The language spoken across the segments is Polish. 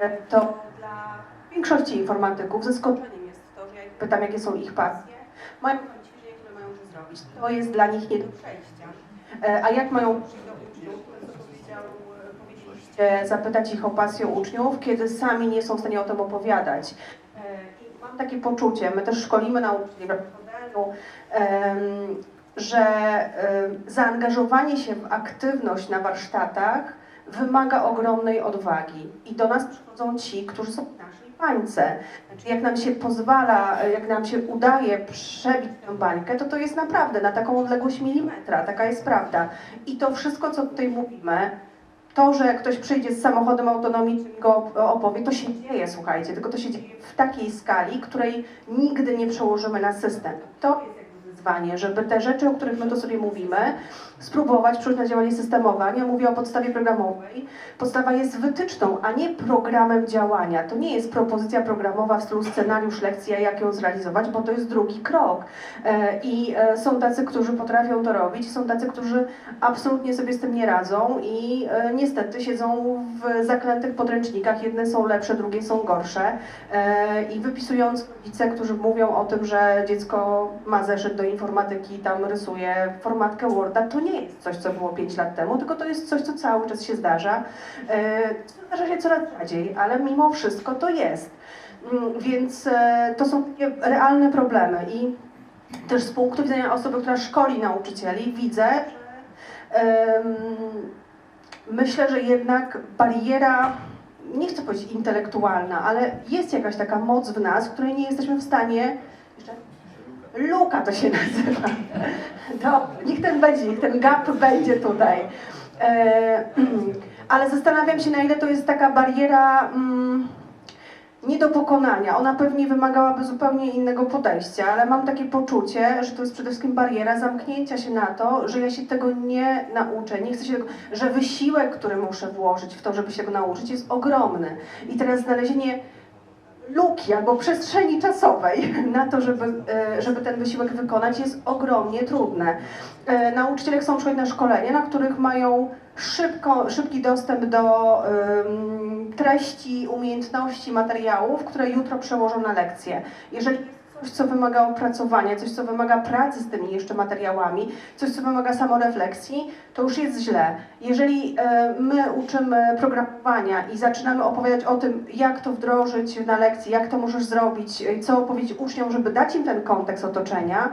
e, to dla większości informatyków zaskoczeniem jest to, że ja pytam, jakie są ich pasje. Mają ćwiczenia, które mają już zrobić. To jest dla nich nie do przejścia. E, A jak mają to e, zapytać ich o pasję uczniów, kiedy sami nie są w stanie o tym opowiadać. I mam takie poczucie, my też szkolimy nauczycieli w że zaangażowanie się w aktywność na warsztatach wymaga ogromnej odwagi. I do nas przychodzą ci, którzy są w naszej bańce. Znaczy, jak nam się pozwala, jak nam się udaje przebić tę bańkę, to to jest naprawdę na taką odległość milimetra. Taka jest prawda. I to wszystko, co tutaj mówimy, to, że ktoś przyjdzie z samochodem autonomicznym i go opowie, to się dzieje, słuchajcie, tylko to się dzieje w takiej skali, której nigdy nie przełożymy na system. To jest wyzwanie, żeby te rzeczy, o których my tu sobie mówimy, spróbować przyjąć na działanie systemowe. Ja mówię o podstawie programowej. Podstawa jest wytyczną, a nie programem działania. To nie jest propozycja programowa w stylu scenariusz lekcji, a jak ją zrealizować, bo to jest drugi krok. E, I e, są tacy, którzy potrafią to robić, są tacy, którzy absolutnie sobie z tym nie radzą i e, niestety siedzą w zaklętych podręcznikach. Jedne są lepsze, drugie są gorsze. I wypisując rodzice, którzy mówią o tym, że dziecko ma zeszyt do informatyki, tam rysuje formatkę Worda, to nie jest coś, co było 5 lat temu, tylko to jest coś, co cały czas się zdarza. E, Zdarza się coraz rzadziej, ale mimo wszystko to jest. Mm, Więc e, to są realne problemy i też z punktu widzenia osoby, która szkoli nauczycieli, widzę, że myślę, że jednak bariera, nie chcę powiedzieć intelektualna, ale jest jakaś taka moc w nas, której nie jesteśmy w stanie. Jeszcze? Luka to się nazywa. Dobrze, niech ten będzie, niech ten gap będzie tutaj. E, ale zastanawiam się, na ile to jest taka bariera. Mm, nie do pokonania. Ona pewnie wymagałaby zupełnie innego podejścia, ale mam takie poczucie, że to jest przede wszystkim bariera zamknięcia się na to, że ja się tego nie nauczę, nie chcę się tego, że wysiłek, który muszę włożyć w to, żeby się tego nauczyć, jest ogromny. I teraz znalezienie luki albo przestrzeni czasowej na to, żeby, e, żeby ten wysiłek wykonać jest ogromnie trudne. E, Nauczyciele chcą przychodzić na szkolenia, na których mają szybko, szybki dostęp do treści, umiejętności, materiałów, które jutro przełożą na lekcje. Jeżeli coś, co wymaga opracowania, coś, co wymaga pracy z tymi jeszcze materiałami, coś, co wymaga samorefleksji, to już jest źle. Jeżeli e, my uczymy programowania i zaczynamy opowiadać o tym, jak to wdrożyć na lekcji, jak to możesz zrobić, e, co powiedzieć uczniom, żeby dać im ten kontekst otoczenia,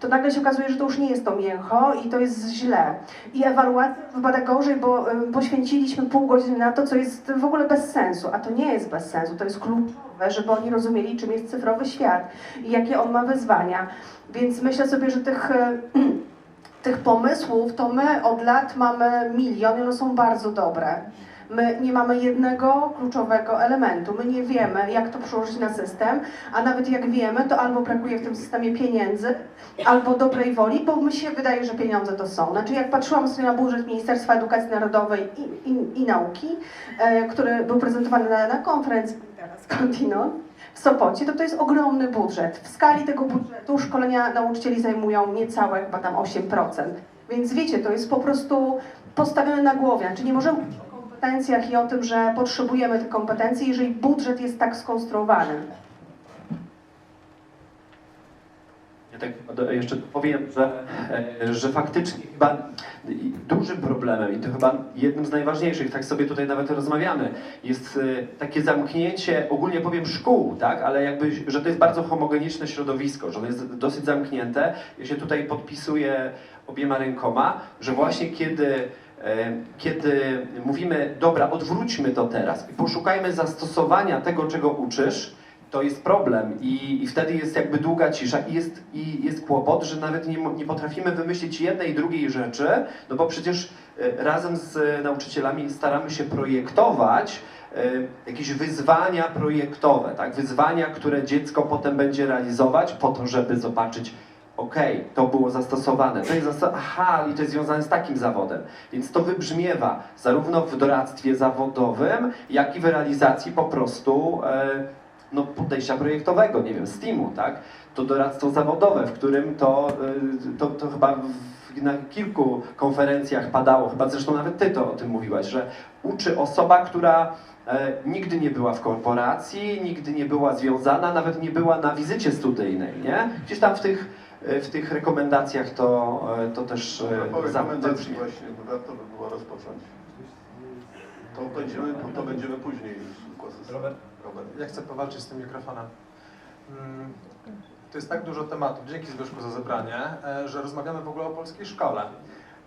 to nagle się okazuje, że to już nie jest to mięcho i to jest źle. I ewaluacja wypada gorzej, bo e, poświęciliśmy pół godziny na to, co jest w ogóle bez sensu, a to nie jest bez sensu, to jest kluczowe, żeby oni rozumieli, czym jest cyfrowy świat i jakie on ma wyzwania. Więc myślę sobie, że tych, e, tych pomysłów to my od lat mamy milion i one są bardzo dobre. My nie mamy jednego kluczowego elementu. My nie wiemy, jak to przełożyć na system, a nawet jak wiemy, to albo brakuje w tym systemie pieniędzy, albo dobrej woli, bo mi się wydaje, że pieniądze to są. Znaczy, jak patrzyłam sobie na budżet Ministerstwa Edukacji Narodowej i, i, i Nauki, e, który był prezentowany na, na konferencji teraz skądinąd, w Sopocie, to to jest ogromny budżet. W skali tego budżetu szkolenia nauczycieli zajmują niecałe chyba tam 8%. Więc wiecie, to jest po prostu postawione na głowie. Znaczy nie możemy mówić o kompetencjach i o tym, że potrzebujemy tych kompetencji, jeżeli budżet jest tak skonstruowany. Ja tak jeszcze powiem, że, e, że faktycznie chyba dużym problemem i to chyba jednym z najważniejszych, tak sobie tutaj nawet rozmawiamy, jest e, takie zamknięcie, ogólnie powiem szkół, tak, ale jakby, że to jest bardzo homogeniczne środowisko, że ono jest dosyć zamknięte. Ja się tutaj podpisuję obiema rękoma, że właśnie kiedy e, kiedy mówimy, dobra, odwróćmy to teraz i poszukajmy zastosowania tego, czego uczysz, to jest problem i, i wtedy jest jakby długa cisza i jest, i jest kłopot, że nawet nie, nie potrafimy wymyślić jednej i drugiej rzeczy, no bo przecież e, razem z e, nauczycielami staramy się projektować e, jakieś wyzwania projektowe, tak? wyzwania, które dziecko potem będzie realizować po to, żeby zobaczyć, okej, to było zastosowane, to jest zasta- aha, i to jest związane z takim zawodem. Więc to wybrzmiewa zarówno w doradztwie zawodowym, jak i w realizacji po prostu no, podejścia projektowego, nie wiem, STEAMu, tak? To doradztwo zawodowe, w którym to, y, to, to chyba w, na kilku konferencjach padało, chyba zresztą nawet ty to o tym mówiłaś, że uczy osoba, która e, nigdy nie była w korporacji, nigdy nie była związana, nawet nie była na wizycie studyjnej, nie? Gdzieś tam w tych, e, w tych rekomendacjach to, e, to też rekomendacji zabrzmi. właśnie warto by było rozpocząć. To będziemy, to będziemy później już głosy. Robert? Robert. Ja chcę powalczyć z tym mikrofonem. Mm, To jest tak dużo tematów, dzięki Zbyszku za zebranie, e, że rozmawiamy w ogóle o polskiej szkole.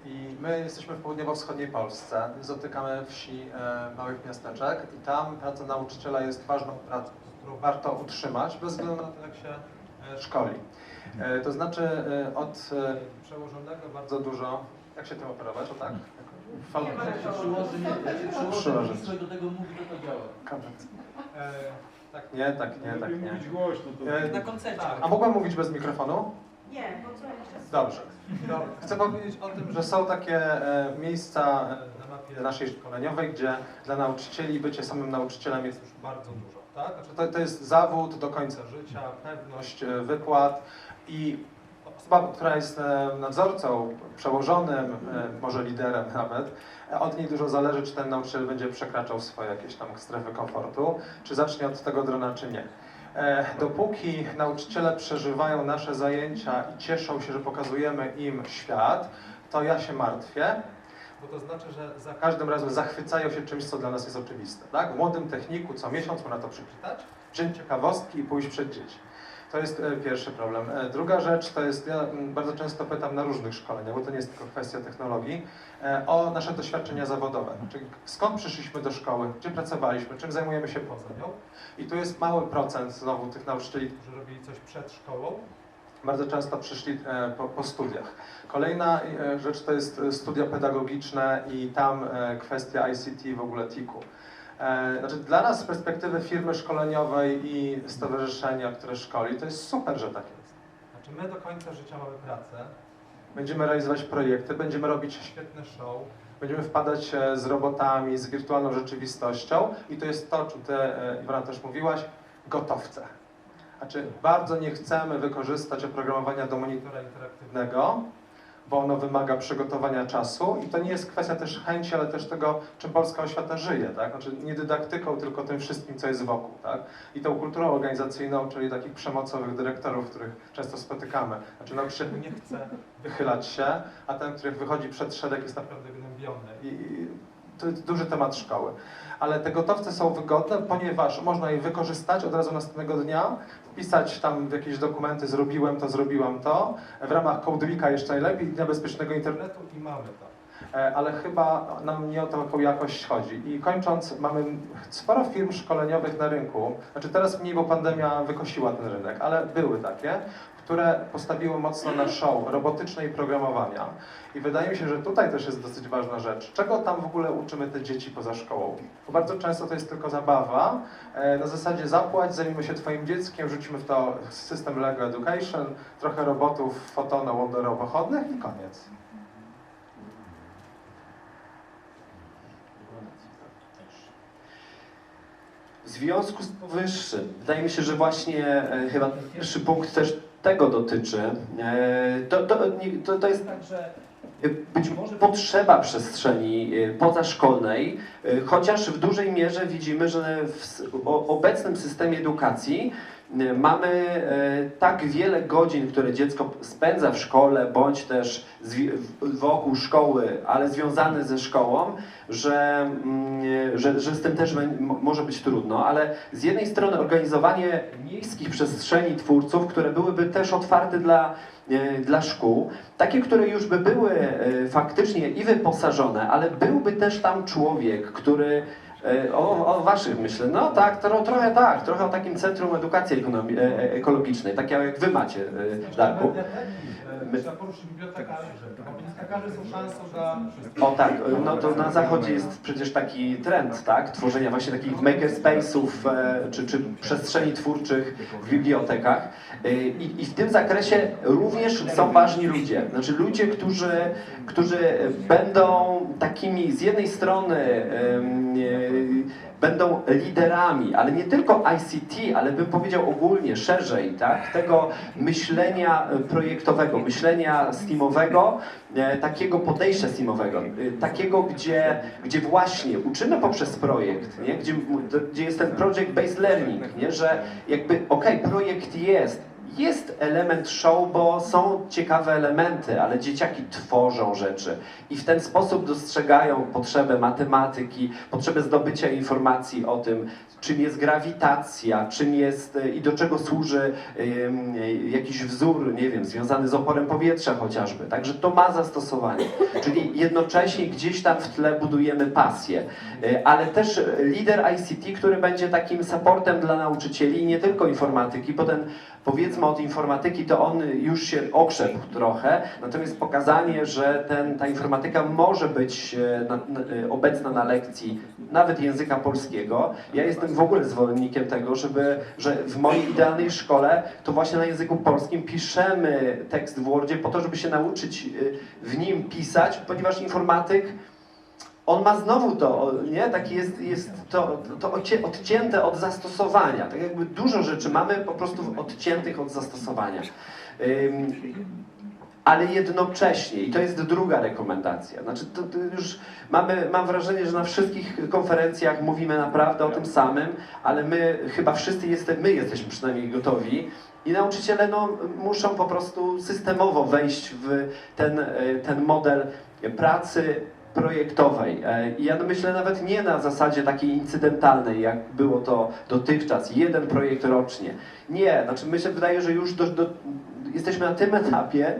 I my jesteśmy w południowo-wschodniej Polsce, dotykamy wsi, e, małych miasteczek i tam praca nauczyciela jest ważną pracą, którą warto utrzymać bez względu na to, jak się e, szkoli. E, To znaczy e, od e, przełożonego bardzo dużo, jak się tym operować, o tak? Jak się przyłoży, nie, jak się Przyłoży. blisko i do tego mówi, to to działa. E, Tak nie, tak nie, tak nie. mówić głośno, to E, Na koncercie. A mogłem mówić bez mikrofonu? Nie, bo co jeszcze? Dobrze. To chcę powiedzieć o tym, że są takie e, miejsca e, na mapie naszej szkoleniowej, gdzie dla nauczycieli bycie samym nauczycielem jest już bardzo dużo. Tak? Znaczy to, to jest zawód do końca życia, pewność e, wypłat i osoba, która jest e, nadzorcą, przełożonym, e, może liderem nawet, od niej dużo zależy, czy ten nauczyciel będzie przekraczał swoje jakieś tam strefy komfortu, czy zacznie od tego drona, czy nie. E, Dopóki nauczyciele przeżywają nasze zajęcia i cieszą się, że pokazujemy im świat, to ja się martwię, bo to znaczy, że za każdym razem zachwycają się czymś, co dla nas jest oczywiste. Tak? W młodym techniku co miesiąc można to przeczytać, wziąć ciekawostki i pójść przed dzieci. To jest e, pierwszy problem. E, Druga rzecz to jest, ja mm, bardzo często pytam na różnych szkoleniach, bo to nie jest tylko kwestia technologii, e, o nasze doświadczenia zawodowe. Czyli skąd przyszliśmy do szkoły, gdzie pracowaliśmy, czym zajmujemy się poza nią. I tu jest mały procent znowu tych nauczycieli, którzy robili coś przed szkołą. Bardzo często przyszli po, po studiach. Kolejna rzecz to jest studia pedagogiczne i tam kwestia ICT w ogóle TIK-u. E, Znaczy dla nas z perspektywy firmy szkoleniowej i stowarzyszenia, które szkoli, to jest super, że tak jest. Znaczy my do końca życia mamy pracę, będziemy realizować projekty, będziemy robić świetne show, będziemy wpadać e, z robotami, z wirtualną rzeczywistością i to jest to, o czym Ty, e, Iwona, też mówiłaś, gotowce. Znaczy bardzo nie chcemy wykorzystać oprogramowania do monitora interaktywnego, bo ono wymaga przygotowania czasu i to nie jest kwestia też chęci, ale też tego, czym polska oświata żyje, tak? Znaczy nie dydaktyką, tylko tym wszystkim, co jest wokół, tak? I tą kulturą organizacyjną, czyli takich przemocowych dyrektorów, których często spotykamy. Znaczy nauczyciel nie chce wychylać się, a ten, który wychodzi przed szereg jest naprawdę gnębiony. I to jest duży temat szkoły. Ale te gotowce są wygodne, ponieważ można je wykorzystać od razu następnego dnia, wpisać tam w jakieś dokumenty, zrobiłem to, zrobiłam to, w ramach Codewika jeszcze najlepiej, Dnia Bezpiecznego Internetu i mamy to. E, Ale chyba nam nie o taką jakość chodzi. I kończąc, mamy sporo firm szkoleniowych na rynku, znaczy teraz mniej, bo pandemia wykosiła ten rynek, ale były takie, które postawiły mocno na show robotyczne i programowania. I wydaje mi się, że tutaj też jest dosyć ważna rzecz. Czego tam w ogóle uczymy te dzieci poza szkołą? Bo bardzo często to jest tylko zabawa. E, Na zasadzie zapłać, zajmijmy się twoim dzieckiem, rzucimy w to system Lego Education, trochę robotów fotono wonderowochodnych i koniec. W związku z powyższym, wydaje mi się, że właśnie e, chyba ten pierwszy punkt też tego dotyczy. E, to, to, to, to jest tak, że być może potrzeba przestrzeni e, pozaszkolnej, chociaż w dużej mierze widzimy, że w obecnym systemie edukacji mamy e, tak wiele godzin, które dziecko spędza w szkole, bądź też wokół szkoły, ale związane ze szkołą, że, mm, że, że z tym też może być trudno, ale z jednej strony organizowanie miejskich przestrzeni twórców, które byłyby też otwarte dla, e, dla szkół, takie, które już by były e, faktycznie i wyposażone, ale byłby też tam człowiek, który o, o waszych myślę, no tak, tro, trochę tak, trochę o takim centrum edukacji e, e, ekologicznej, takie jak wy macie, e, Darku. My- Trzeba poruszyć bibliotekarzy, bo bibliotekarzy są szansą dla O tak, no to na zachodzie jest przecież taki trend, tak? Tworzenia właśnie takich makerspace'ów e, czy, czy przestrzeni twórczych w bibliotekach. I, I w tym zakresie również są ważni ludzie. Znaczy ludzie, którzy, którzy będą takimi z jednej strony będą liderami, ale nie tylko ICT, ale bym powiedział ogólnie, szerzej, tak, tego myślenia projektowego, myślenia steamowego, e, takiego podejścia steamowego, e, takiego, gdzie, gdzie właśnie uczymy poprzez projekt, nie? Gdzie, gdzie jest ten project-based learning, nie? że jakby, okej, projekt jest, jest element show, bo są ciekawe elementy, ale dzieciaki tworzą rzeczy i w ten sposób dostrzegają potrzebę matematyki, potrzebę zdobycia informacji o tym, czym jest grawitacja, czym jest e, i do czego służy jakiś wzór, nie wiem, związany z oporem powietrza chociażby. Także to ma zastosowanie. Czyli jednocześnie gdzieś tam w tle budujemy pasję, E, ale też lider ICT, który będzie takim supportem dla nauczycieli nie tylko informatyki, bo ten powiedzmy od informatyki, to on już się okrzepł trochę, natomiast pokazanie, że ten, ta informatyka może być e, na, na, e, obecna na lekcji nawet języka polskiego. Ja jestem w ogóle zwolennikiem tego, żeby, że w mojej idealnej szkole to właśnie na języku polskim piszemy tekst w Wordzie po to, żeby się nauczyć e, w nim pisać, ponieważ informatyk on ma znowu to, nie? Taki jest, jest to, to odcięte od zastosowania. Tak jakby dużo rzeczy mamy po prostu odciętych od zastosowania. Ale jednocześnie, i to jest druga rekomendacja, znaczy to, to już mamy, mam wrażenie, że na wszystkich konferencjach mówimy naprawdę o tym samym, ale my chyba wszyscy jesteśmy, my jesteśmy przynajmniej gotowi i nauczyciele no, muszą po prostu systemowo wejść w ten, e, ten model pracy projektowej. E, ja myślę nawet nie na zasadzie takiej incydentalnej, jak było to dotychczas, jeden projekt rocznie. Nie, znaczy się wydaje, że już do, do, jesteśmy na tym etapie,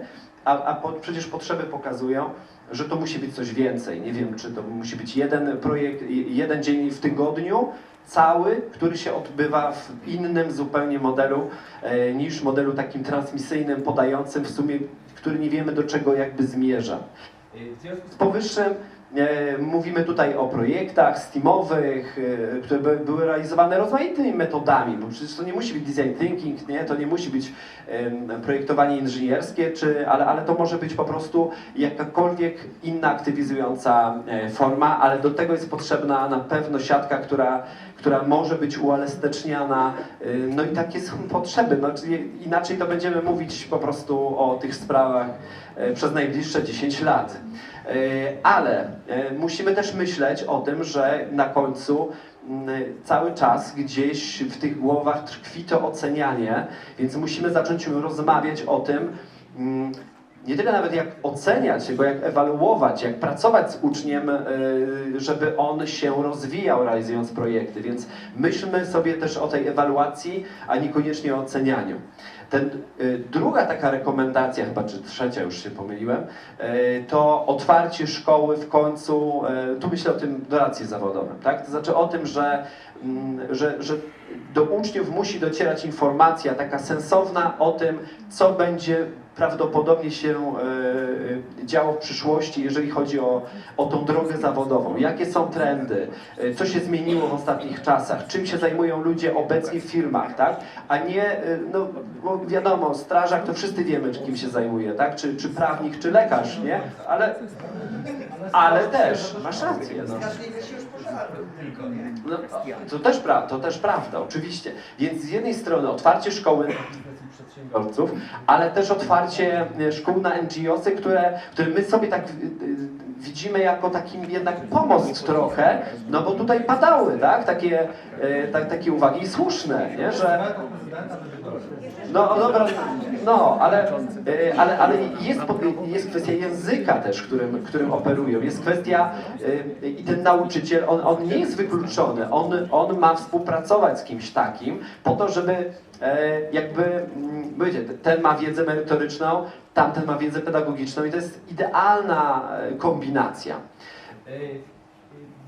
a, a po, przecież potrzeby pokazują, że to musi być coś więcej. Nie wiem, czy to musi być jeden projekt, jeden dzień w tygodniu, cały, który się odbywa w innym zupełnie modelu e, niż modelu takim transmisyjnym, podającym w sumie, który nie wiemy do czego jakby zmierza. W związku z powyższym e, mówimy tutaj o projektach steamowych, e, które by, były realizowane rozmaitymi metodami, bo przecież to nie musi być design thinking, nie? to nie musi być projektowanie inżynierskie, czy, ale, ale to może być po prostu jakakolwiek inna aktywizująca e, forma, ale do tego jest potrzebna na pewno siatka, która, która może być uelastyczniana, e, no i takie są potrzeby, no, inaczej to będziemy mówić po prostu o tych sprawach e, przez najbliższe 10 lat. E, Ale musimy też myśleć o tym, że na końcu cały czas gdzieś w tych głowach tkwi to ocenianie, więc musimy zacząć rozmawiać o tym, mm, nie tyle nawet jak oceniać, tylko jak ewaluować, jak pracować z uczniem, e, żeby on się rozwijał realizując projekty. Więc myślmy sobie też o tej ewaluacji, a niekoniecznie o ocenianiu. Ten, y, druga taka rekomendacja, chyba czy trzecia, już się pomyliłem, y, to otwarcie szkoły w końcu, tu myślę o tym doracji zawodowym, tak? To znaczy o tym, że, mm, że, że do uczniów musi docierać informacja taka sensowna o tym, co będzie prawdopodobnie się e, działo w przyszłości, jeżeli chodzi o, o tą drogę zawodową. Jakie są trendy, e, co się zmieniło w ostatnich czasach, czym się zajmują ludzie obecnie w firmach, tak? A nie, e, no wiadomo, strażak to wszyscy wiemy, kim się zajmuje, tak? Czy, czy prawnik, czy lekarz, nie? Ale, ale też, masz rację, no. No, to, też pra, to też prawda, oczywiście. Więc z jednej strony otwarcie szkoły przedsiębiorców, ale też otwarcie e, szkół na NGOsy, które, które my sobie tak e, widzimy jako takim jednak pomoc trochę, no bo tutaj padały, tak, takie, e, tak, takie uwagi słuszne, nie, że no dobra, no, ale, e, ale, ale jest, jest kwestia języka też, którym, którym operują. Jest kwestia e, i ten nauczyciel, on, on nie jest wykluczony. On, on ma współpracować z kimś takim po to, żeby e, jakby, mm, wiecie, ten ma wiedzę merytoryczną, tamten ma wiedzę pedagogiczną i to jest idealna kombinacja.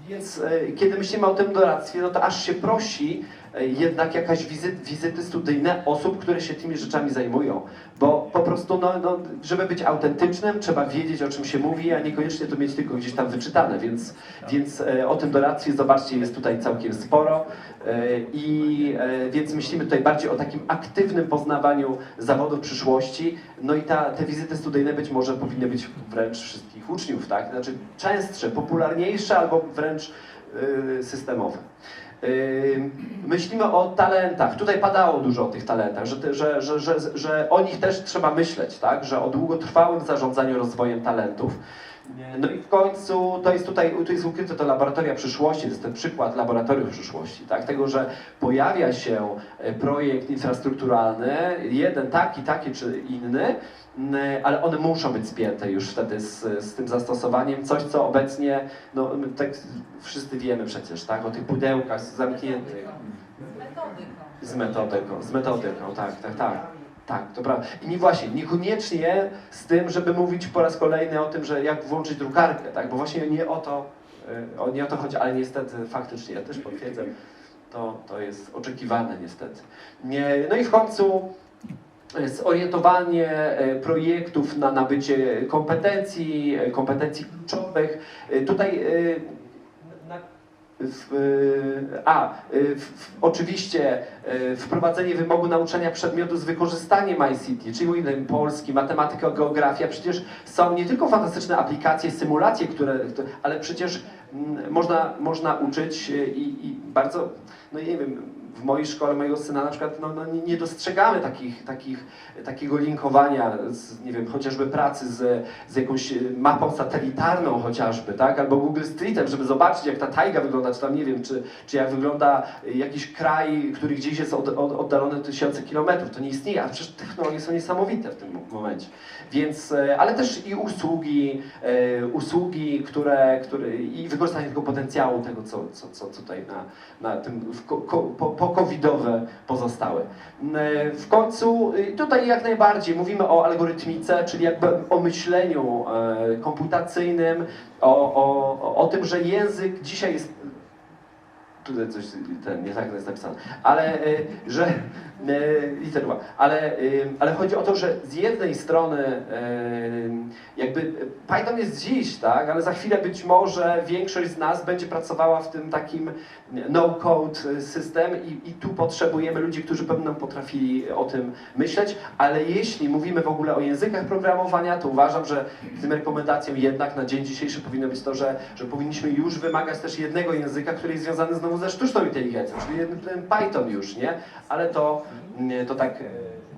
Więc kiedy myślimy o tym doradztwie, no to aż się prosi jednak jakaś wizyt, wizyty studyjne osób, które się tymi rzeczami zajmują. Bo po prostu, no, no, żeby być autentycznym, trzeba wiedzieć, o czym się mówi, a niekoniecznie to mieć tylko gdzieś tam wyczytane. Więc, więc e, o tym doradztwie, zobaczcie, jest tutaj całkiem sporo. E, I e, więc myślimy tutaj bardziej o takim aktywnym poznawaniu zawodów przyszłości. No i ta, te wizyty studyjne być może powinny być wręcz wszystkich uczniów, tak? Znaczy częstsze, popularniejsze albo wręcz e, systemowe. Myślimy o talentach. Tutaj padało dużo o tych talentach, że, że, że, że, że o nich też trzeba myśleć, tak? że o długotrwałym zarządzaniu rozwojem talentów. No i w końcu to jest tutaj, tu jest ukryte to laboratoria przyszłości, to jest ten przykład laboratorium przyszłości, tak? Tego, że pojawia się e, projekt infrastrukturalny, jeden taki, taki czy inny, ale one muszą być spięte już wtedy z, z tym zastosowaniem, coś co obecnie, no tak wszyscy wiemy przecież, tak? O tych pudełkach zamkniętych. Z metodyką, z metodyką, tak, tak, tak. Tak, to prawda. I nie właśnie, niekoniecznie z tym, żeby mówić po raz kolejny o tym, że jak włączyć drukarkę, tak? Bo właśnie nie o to, o, nie o to chodzi, ale niestety faktycznie, ja też potwierdzam, to, to jest oczekiwane niestety. Nie, no i w końcu zorientowanie y, projektów na nabycie kompetencji, y, kompetencji kluczowych. Tutaj a, y, w, w, oczywiście y, wprowadzenie wymogu nauczania przedmiotu z wykorzystaniem ICT, czyli innym polski, matematyka, geografia. Przecież są nie tylko fantastyczne aplikacje, symulacje, które, ale przecież mm, można, można uczyć i, i bardzo, no nie wiem, w mojej szkole mojego syna na przykład no, no, nie- dostrzegamy takich, takich, takiego linkowania, z, nie wiem, chociażby pracy z, z jakąś mapą satelitarną chociażby, tak? Albo Google Streetem, żeby zobaczyć jak ta tajga wygląda, czy tam nie wiem, czy, czy jak wygląda jakiś kraj, który gdzieś jest od, od, oddalony tysiące kilometrów. To nie istnieje, a przecież technologie są niesamowite w tym momencie. Więc, e, ale też i usługi, e, usługi, które, które i wykorzystanie tego potencjału, tego co, co, co tutaj na, na tym w ko, po, po-covidowe pozostałe. M, e, W końcu y, tutaj jak najbardziej mówimy o algorytmice, czyli jakby o myśleniu e, komputacyjnym, o, o- o tym, że język dzisiaj jest tutaj coś ten, nie tak jest napisane, ale y, że y, literua, ale, y, ale chodzi o to, że z jednej strony jakby Python jest dziś, tak, ale za chwilę być może większość z nas będzie pracowała w tym takim no-code system i, i tu potrzebujemy ludzi, którzy będą potrafili o tym myśleć, ale jeśli mówimy w ogóle o językach programowania, to uważam, że tym rekomendacją jednak na dzień dzisiejszy powinno być to, że, że powinniśmy już wymagać też jednego języka, który jest związany znowu ze sztuczną inteligencją, czyli jeden- ten Python już, nie? Ale to, to tak e,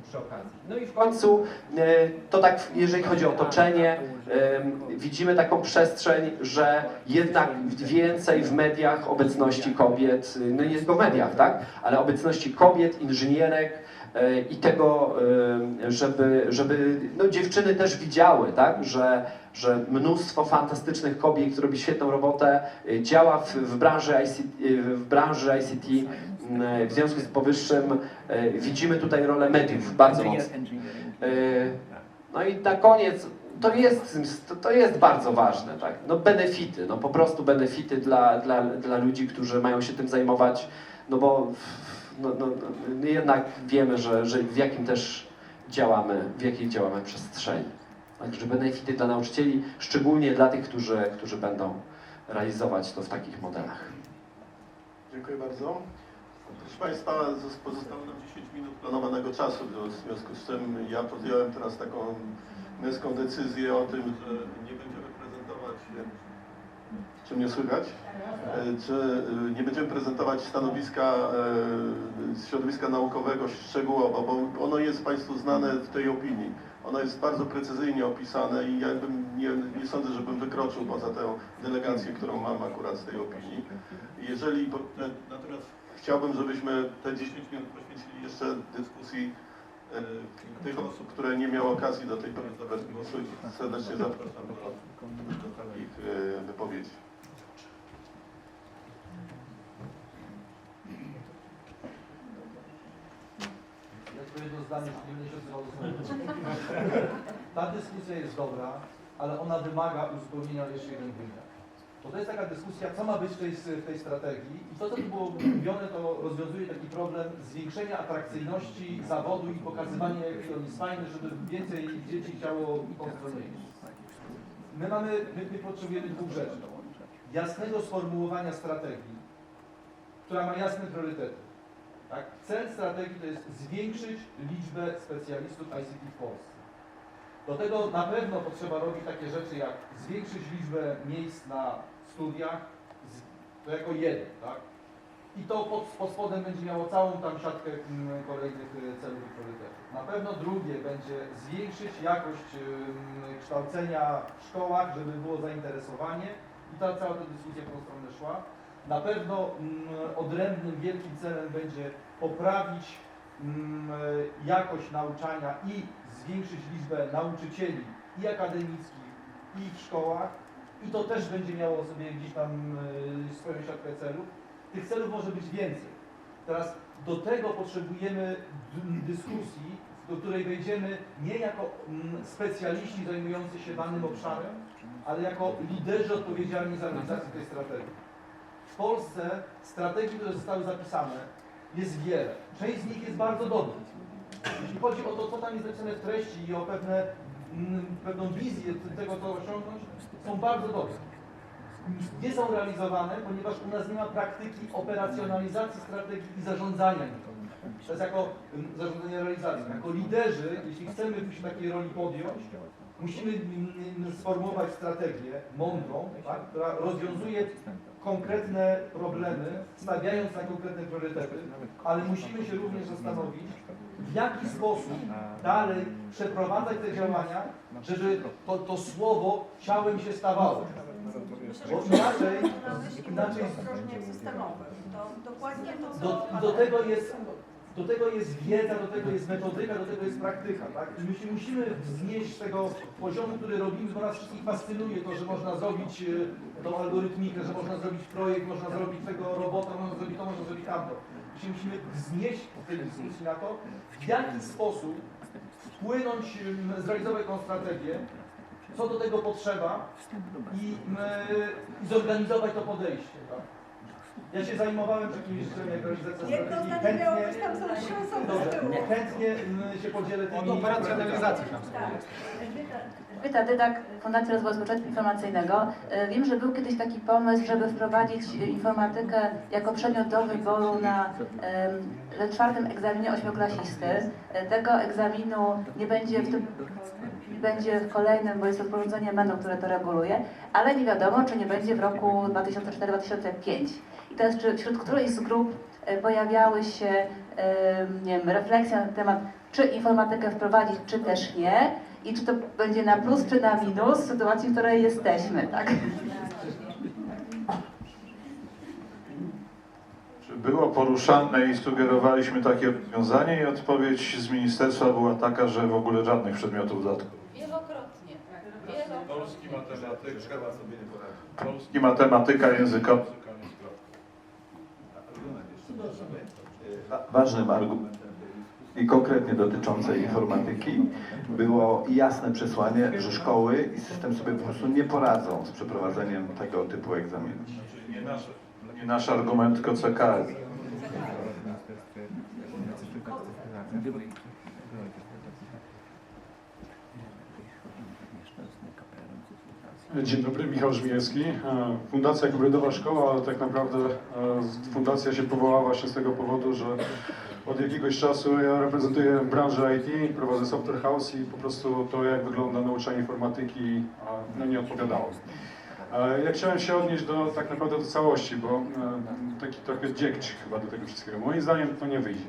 przy okazji. No i w końcu e, to tak, jeżeli chodzi o otoczenie, em, widzimy taką przestrzeń, że jednak więcej w mediach obecności kobiet, no nie tylko w mediach, tak? Ale obecności kobiet, inżynierek, e, i tego, e, żeby, żeby no, dziewczyny też widziały, tak, że, że mnóstwo fantastycznych kobiet, które robi świetną robotę, e, działa w, w, branży ICT, e, w branży ICT. W związku z powyższym e, widzimy tutaj rolę mediów bardzo mocno. E, No i na koniec, to jest, to- to jest bardzo ważne, tak? No benefity, no po prostu benefity dla, dla, dla ludzi, którzy mają się tym zajmować, no bo no, no, no, jednak wiemy, że, że w jakim też działamy, w jakiej działamy przestrzeni. Także benefity dla nauczycieli, szczególnie dla tych, którzy, którzy będą realizować to w takich modelach. Dziękuję bardzo. Proszę Państwa, zos- pozostało nam 10 minut planowanego czasu, w związku z czym ja podjąłem teraz taką męską decyzję o tym, że nie będziemy prezentować, czy mnie słychać, E, czy e, nie będziemy prezentować stanowiska e, środowiska naukowego szczegółowo, bo ono jest Państwu znane w tej opinii. Ono jest bardzo precyzyjnie opisane i ja bym nie, nie sądzę, żebym wykroczył poza tę delegację, którą mam akurat z tej opinii. Jeżeli, natomiast chciałbym, żebyśmy te 10 minut poświęcili jeszcze dyskusji tych osób, które nie miały okazji do tej pory zabrać głosu serdecznie zapraszam zdanie, żeby nie będę się odzywał do swojego. Ta dyskusja jest dobra, ale ona wymaga uzupełnienia jeszcze jeden wymiar. Bo to jest taka dyskusja, co ma być w tej, w tej strategii i to, co tu było mówione, to rozwiązuje taki problem zwiększenia atrakcyjności zawodu i pokazywania, jaki on jest fajny, żeby więcej dzieci chciało i tą. My mamy, my, my potrzebujemy dwóch rzeczy. Jasnego sformułowania strategii, która ma jasne priorytety. Tak? Cel strategii to jest zwiększyć liczbę specjalistów ICT w Polsce. Do tego na pewno potrzeba robić takie rzeczy jak zwiększyć liczbę miejsc na studiach, to jako jeden, tak? i to pod, pod spodem będzie miało całą tam siatkę mm, kolejnych y, celów i priorytetów. Na pewno drugie będzie zwiększyć jakość ym, kształcenia w szkołach, żeby było zainteresowanie i ta cała ta dyskusja w tą stronę szła. Na pewno mm, odrębnym wielkim celem będzie poprawić mm, jakość nauczania i zwiększyć liczbę nauczycieli i akademickich, i w szkołach. I to też będzie miało sobie gdzieś tam y, swoją siatkę celów. Tych celów może być więcej. Teraz do tego potrzebujemy dyskusji, do której wejdziemy nie jako specjaliści zajmujący się danym obszarem, ale jako liderzy odpowiedzialni za realizację tej strategii. W Polsce strategii, które zostały zapisane, jest wiele. Część z nich jest bardzo dobra. Jeśli chodzi o to, co tam jest napisane w treści i o pewne, mm, pewną wizję tego, co osiągnąć, są bardzo dobre. Nie są realizowane, ponieważ u nas nie ma praktyki operacjonalizacji strategii i zarządzania nią. To jest jako mm, zarządzanie realizacją. Jako liderzy, jeśli chcemy się takiej roli podjąć, musimy mm, sformułować strategię mądrą, tak, która rozwiązuje konkretne problemy, stawiając na konkretne priorytety, ale musimy się również zastanowić, w jaki sposób dalej przeprowadzać te działania, żeby to, to słowo ciałem się stawało. Bo inaczej, inaczej do, do, tego jest, do tego jest wiedza, do tego jest metodyka, do tego jest praktyka. Tak? My się musimy wznieść z tego poziomu, który robimy, bo nas wszystkich fascynuje to, że można zrobić e, tą algorytmikę, że można zrobić projekt, można zrobić tego robota, można zrobić to, można zrobić tamto. My się musimy wznieść w tej dyskusji na to, w jaki sposób wpłynąć, zrealizować tą strategię, co do tego potrzeba i, i zorganizować to podejście. Tak? Ja się zajmowałem takimi rzeczami jak realizacja Jedno strategii. zdanie miało być tam są trzy osoby z tyłu. chętnie m, się podzielę tymi... Od operacjonalizacji tam Tak. Elżbieta Dydak, Fundacja Rozwoju Społeczeństwa Informacyjnego. E, Wiem, że był kiedyś taki pomysł, żeby wprowadzić e, informatykę jako przedmiot do wyboru na em, czwartym egzaminie ośmioklasisty. E, Tego egzaminu nie będzie w tym nie będzie w kolejnym, bo jest rozporządzenie MEN-u, które to reguluje, ale nie wiadomo, czy nie będzie w roku 2004-2005. I teraz, czy wśród którejś z grup e, pojawiały się em, nie wiem, refleksje na temat, czy informatykę wprowadzić, czy też nie, i czy to będzie na plus, czy na minus w sytuacji, w której jesteśmy, tak? Czy było poruszane i sugerowaliśmy takie rozwiązanie i odpowiedź z ministerstwa była taka, że w ogóle żadnych przedmiotów dodatkowych. Wielokrotnie. Wielokrotnie. Polski matematyka, Polski matematyka językowa. Ważnym argumentem i konkretnie dotyczącej informatyki było jasne przesłanie, że szkoły i system sobie po prostu nie poradzą z przeprowadzeniem tego typu egzaminów. Nie nasz, nie nasz argument, tylko CKS. Dzień dobry, Michał Żmijewski. E, Fundacja Hybrydowa Szkoła, ale tak naprawdę e, fundacja się powołała właśnie z tego powodu, że od jakiegoś czasu ja reprezentuję branżę IT, prowadzę software house i po prostu to, jak wygląda nauczanie informatyki, no nie odpowiadało. Ja chciałem się odnieść do, tak naprawdę do całości, bo e, taki trochę dziegć chyba do tego wszystkiego. Moim zdaniem to nie wyjdzie.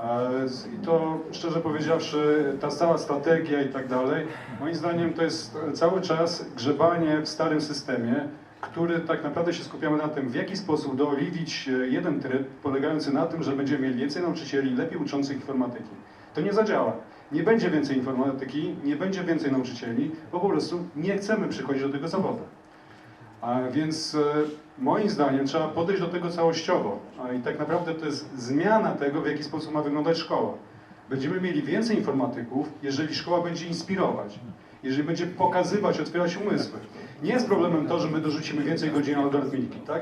E, I to szczerze powiedziawszy, ta cała strategia i tak dalej, moim zdaniem to jest cały czas grzebanie w starym systemie, który tak naprawdę się skupiamy na tym, w jaki sposób dooliwić e, jeden tryb polegający na tym, że będziemy mieli więcej nauczycieli, lepiej uczących informatyki. To nie zadziała. Nie będzie więcej informatyki, nie będzie więcej nauczycieli, bo po prostu nie chcemy przychodzić do tego zawodu. A więc e, moim zdaniem trzeba podejść do tego całościowo. I tak naprawdę to jest zmiana tego, w jaki sposób ma wyglądać szkoła. Będziemy mieli więcej informatyków, jeżeli szkoła będzie inspirować, jeżeli będzie pokazywać, otwierać umysły. Nie jest problemem to, że my dorzucimy więcej godzin algorytmiki, tak?